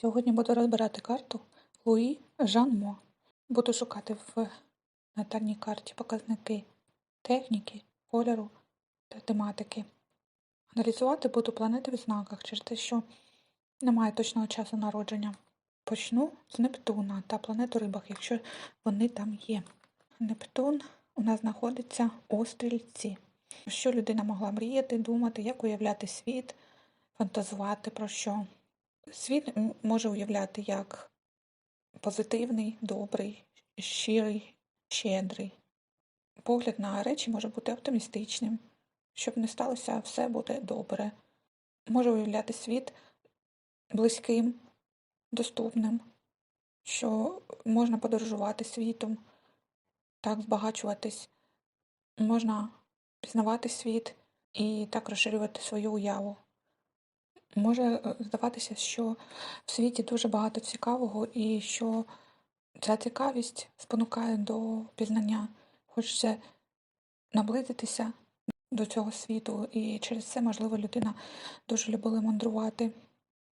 Сьогодні буду розбирати карту Луї Жанмо. Буду шукати в натальній карті показники техніки, кольору та тематики. Аналізувати буду планети в знаках через те, що немає точного часу народження. Почну з Нептуна та планет у рибах, якщо вони там є. Нептун у нас знаходиться у стрільці. Що людина могла мріяти, думати, як уявляти світ, фантазувати про що. Світ може уявляти як позитивний, добрий, щирий, щедрий. Погляд на речі може бути оптимістичним. Щоб не сталося, все буде добре. Може уявляти світ близьким, доступним, що можна подорожувати світом, так збагачуватись, можна пізнавати світ і так розширювати свою уяву. Може е, здаватися, що в світі дуже багато цікавого і що ця цікавість спонукає до пізнання. Хочеться наблизитися до цього світу, і через це, можливо, людина дуже любила мандрувати.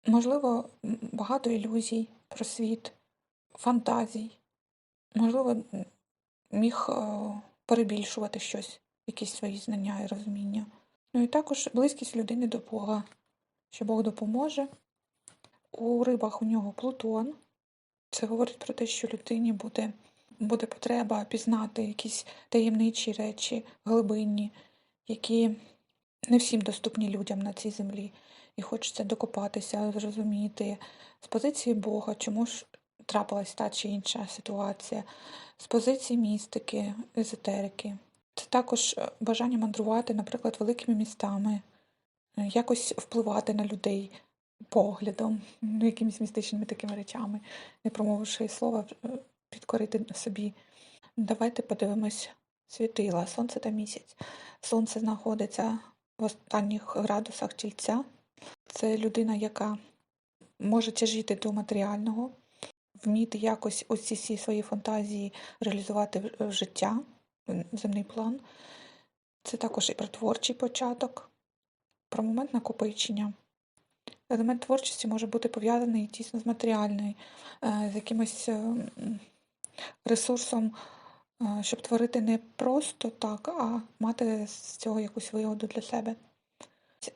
Можливо, багато ілюзій про світ, фантазій. Можливо, міг е, перебільшувати щось, якісь свої знання і розуміння. Ну і також близькість людини до Бога, що Бог допоможе. У рибах у нього Плутон. Це говорить про те, що людині буде, буде потреба пізнати якісь таємничі речі, глибинні, які не всім доступні людям на цій землі. І хочеться докопатися, зрозуміти з позиції Бога, чому ж трапилась та чи інша ситуація, з позиції містики, езотерики. Це також е, бажання мандрувати, наприклад, великими містами, якось впливати на людей поглядом, ну, якимись містичними такими речами, не промовивши слова, е, підкорити собі. Давайте подивимось світила, сонце та місяць. Сонце знаходиться в останніх градусах тільця. Це людина, яка може тяжіти до матеріального, вміти якось ось ці свої фантазії реалізувати в життя, в земний план. Це також і про творчий початок, про момент накопичення. Елемент творчості може бути пов'язаний тісно з матеріальною, е, з якимось е, ресурсом, е, щоб творити не просто так, а мати з цього якусь вигоду для себе.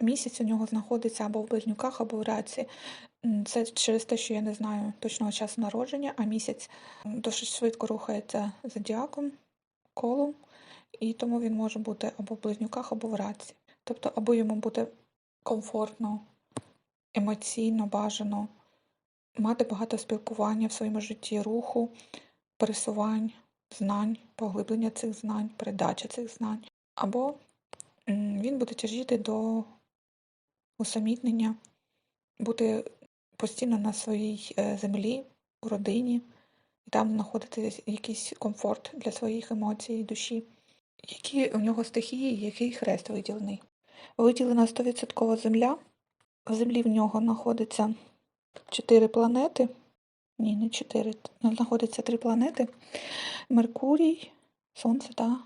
Місяць у нього знаходиться або в близнюках, або в раці. Це через те, що я не знаю точного часу народження, а місяць досить швидко рухається зодіаком, колом, і тому він може бути або в близнюках, або в раці. Тобто, або йому буде комфортно, емоційно бажано мати багато спілкування в своєму житті, руху, пересувань, знань, поглиблення цих знань, передача цих знань. Або він буде тяжіти до усамітнення, бути постійно на своїй е, землі, у родині, і там знаходити якийсь комфорт для своїх емоцій душі. Які у нього стихії, який хрест виділений? Виділена 100% земля. В землі в нього знаходиться чотири планети. Ні, не чотири. Знаходиться три планети: Меркурій, Сонце та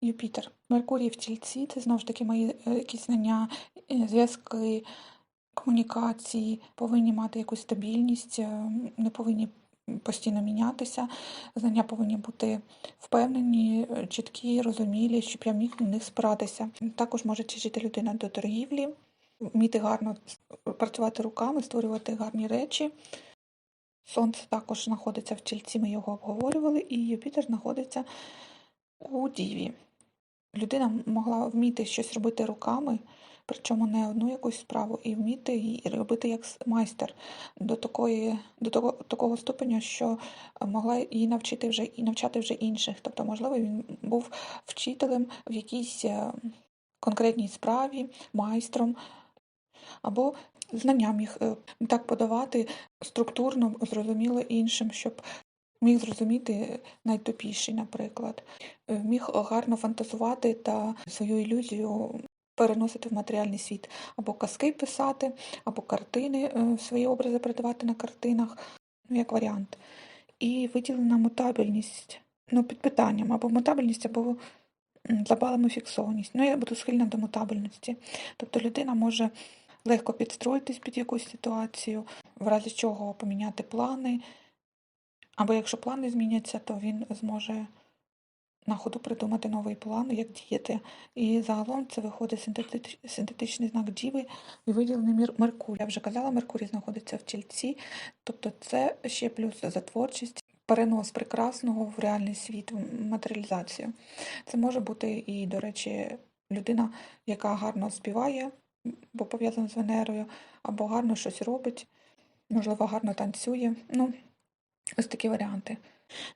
Юпітер. Меркурій в тільці це знову ж таки мої е, якісь знання, е, зв'язки, комунікації, повинні мати якусь стабільність, е, не повинні постійно мінятися. Знання повинні бути впевнені, чіткі, розумілі, щоб я міг на них спиратися. Також може тяжіти людина до торгівлі, вміти гарно працювати руками, створювати гарні речі. Сонце також знаходиться в тільці, ми його обговорювали, і Юпітер знаходиться у Діві. Людина могла вміти щось робити руками, причому не одну якусь справу, і вміти її робити як майстер до такої, до того, такого ступеня, що могла її навчити вже і навчати вже інших. Тобто, можливо, він був вчителем в якійсь е, конкретній справі, майстром, або знання міг е, так подавати структурно, зрозуміло іншим, щоб міг зрозуміти найтупіший, наприклад, Е, міг гарно фантазувати та свою ілюзію переносити в матеріальний світ, або казки писати, або картини, е, свої образи передавати на картинах, ну, як варіант. І виділена мутабельність, ну, під питанням, або мутабельність, або м, за балами фіксованість. Ну, я буду схильна до мутабельності. Тобто людина може легко підстроїтись під якусь ситуацію, в разі чого поміняти плани. Або якщо плани зміняться, то він зможе на ходу придумати новий план, як діяти. І загалом це виходить синтетичний знак Діви і виділений Меркурій. Я вже казала, Меркурій знаходиться в тільці, тобто це ще плюс за творчість, перенос прекрасного в реальний світ, в матеріалізацію. Це може бути і, до речі, людина, яка гарно співає, бо пов'язана з Венерою, або гарно щось робить, можливо, гарно танцює. Ну, ось такі варіанти.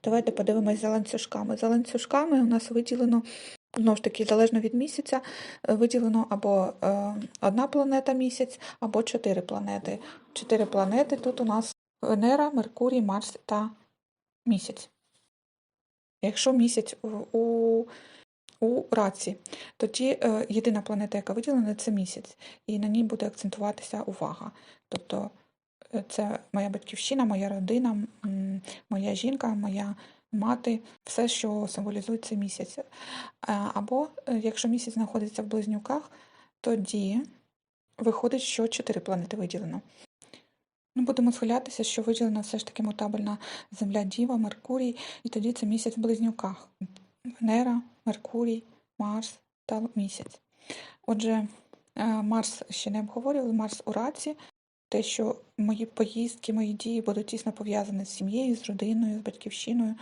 Давайте подивимось за ланцюжками. За ланцюжками у нас виділено, знову ж таки, залежно від місяця, виділено або е, одна планета місяць, або чотири планети. Чотири планети тут у нас Венера, Меркурій, Марс та місяць. Якщо місяць у, у, раці, тоді е, єдина планета, яка виділена, це місяць, і на ній буде акцентуватися увага. Тобто це моя батьківщина, моя родина, моя жінка, моя мати, все, що символізує цей місяць. Е, Або е, якщо місяць знаходиться в близнюках, тоді виходить, що чотири планети виділено. Ну, будемо схилятися, що виділена все ж таки мутабельна Земля Діва, Меркурій, і тоді це місяць в близнюках. Венера, Меркурій, Марс та місяць. Отже, е, Марс ще не обговорювали, Марс у раці. Те, що мої поїздки, мої дії будуть тісно пов'язані з сім'єю, з родиною, з батьківщиною.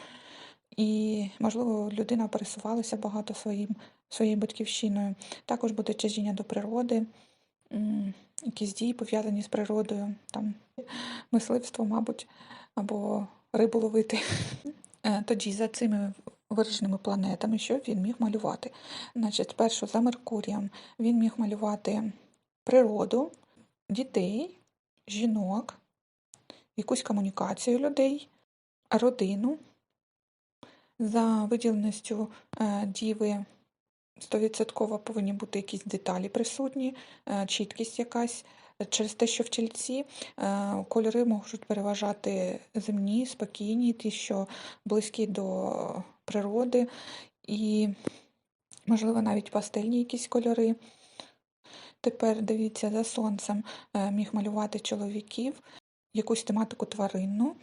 І, можливо, людина пересувалася багато своїм, своєю батьківщиною. Також буде тяжіння до природи, якісь дії пов'язані з природою, там мисливство, мабуть, або рибу ловити. Е, Тоді за цими вираженими планетами, що він міг малювати? Значить, спершу за Меркурієм він міг малювати природу, дітей, жінок, якусь комунікацію людей, родину. За виділеністю е, діви 100% повинні бути якісь деталі присутні, е, чіткість якась. Через те, що в тільці е, кольори можуть переважати земні, спокійні, ті, що близькі до природи, і, можливо, навіть пастельні якісь кольори. Тепер дивіться, за сонцем е, міг малювати чоловіків, якусь тематику тваринну.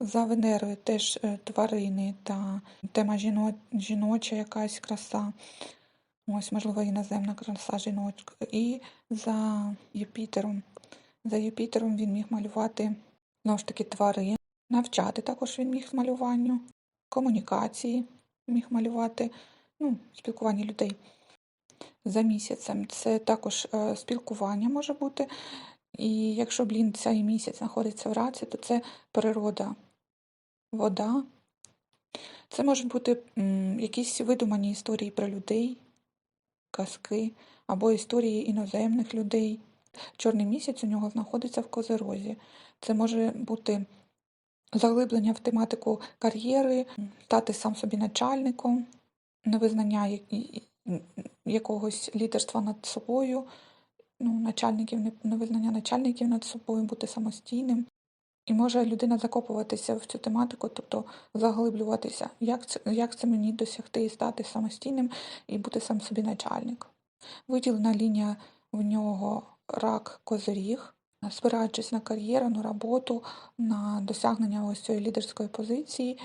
За Венерою теж е, тварини та тема жіно... жіноча якась краса. Ось, можливо, іноземна краса жіночка. І за Юпітером. За Юпітером він міг малювати знову ж таки тварин, навчати також він міг малюванню, комунікації міг малювати, ну, спілкування людей. За місяцем це також е, спілкування може бути. І якщо блін цей місяць знаходиться в раці, то це природа, вода. Це можуть бути якісь видумані історії про людей, казки або історії іноземних людей. Чорний місяць у нього знаходиться в козерозі. Це може бути заглиблення в тематику кар'єри, стати сам собі начальником, невизнання якогось лідерства над собою, ну, начальників, невизнання начальників над собою, бути самостійним. І може людина закопуватися в цю тематику, тобто заглиблюватися, як це, як це мені досягти і стати самостійним і бути сам собі начальник. Виділена лінія в нього рак козиріг, спираючись на кар'єру, на роботу, на досягнення ось цієї лідерської позиції,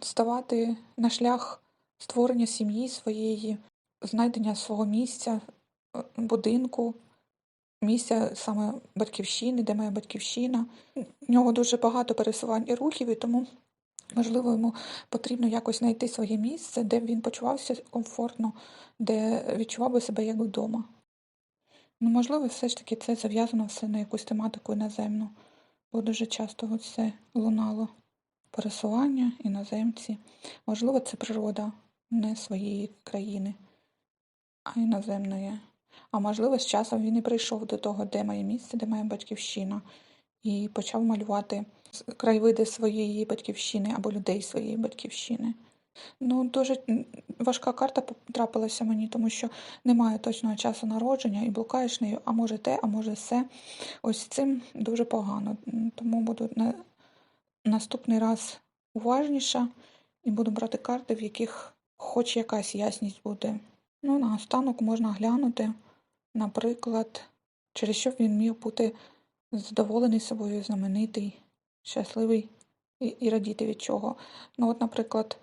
ставати на шлях створення сім'ї своєї, знайдення свого місця, е, будинку, місця саме батьківщини, де моя батьківщина. У нього дуже багато пересувань і рухів, і тому, можливо, йому потрібно якось знайти своє місце, де він почувався комфортно, де відчував би себе як вдома. Ну, можливо, все ж таки це зав'язано все на якусь тематику іноземну, бо дуже часто це лунало пересування, іноземці. Можливо, це природа не своєї країни, а іноземної. А можливо, з часом він і прийшов до того, де моє місце, де моя батьківщина, і почав малювати краєвиди своєї батьківщини або людей своєї батьківщини. Ну, дуже важка карта потрапилася мені, тому що немає точного часу народження і блукаєш нею, а може те, а може все. Ось цим дуже погано. Тому буду на наступний раз уважніша і буду брати карти, в яких хоч якась ясність буде. Ну, наостанок можна глянути, наприклад, через що він міг бути задоволений собою, знаменитий, щасливий і, і радіти від чого. Ну, от, наприклад,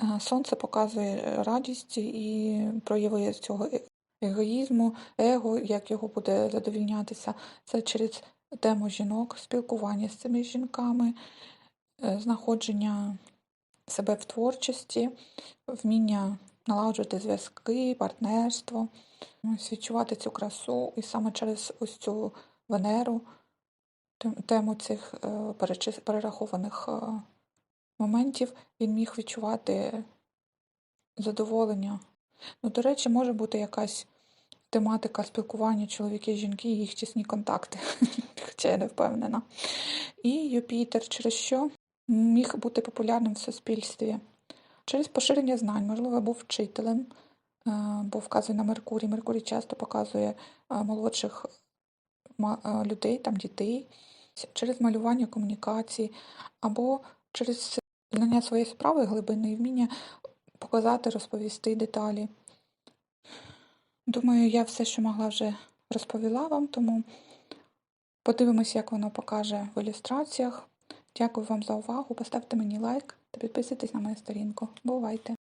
е, сонце показує радість і прояви цього е- егоїзму, его, як його буде задовільнятися. Це через тему жінок, спілкування з цими жінками, е, знаходження себе в творчості, вміння налагоджувати зв'язки, партнерство, ось відчувати цю красу, і саме через ось цю Венеру, тему цих е, перерахованих е, моментів він міг відчувати задоволення. Ну, до речі, може бути якась тематика спілкування чоловіки і жінки, їх тісні контакти, хоча я не впевнена. І Юпітер, через що міг бути популярним в суспільстві. Через поширення знань, можливо, був вчителем, е, бо вказує на Меркурій. Меркурій часто показує е, молодших е, людей, там дітей, через малювання комунікації, або через знання своєї справи глибини і вміння показати, розповісти деталі. Думаю, я все, що могла, вже розповіла вам, тому подивимось, як воно покаже в ілюстраціях. Дякую вам за увагу. Поставте мені лайк та підписуйтесь на мою сторінку. Бувайте!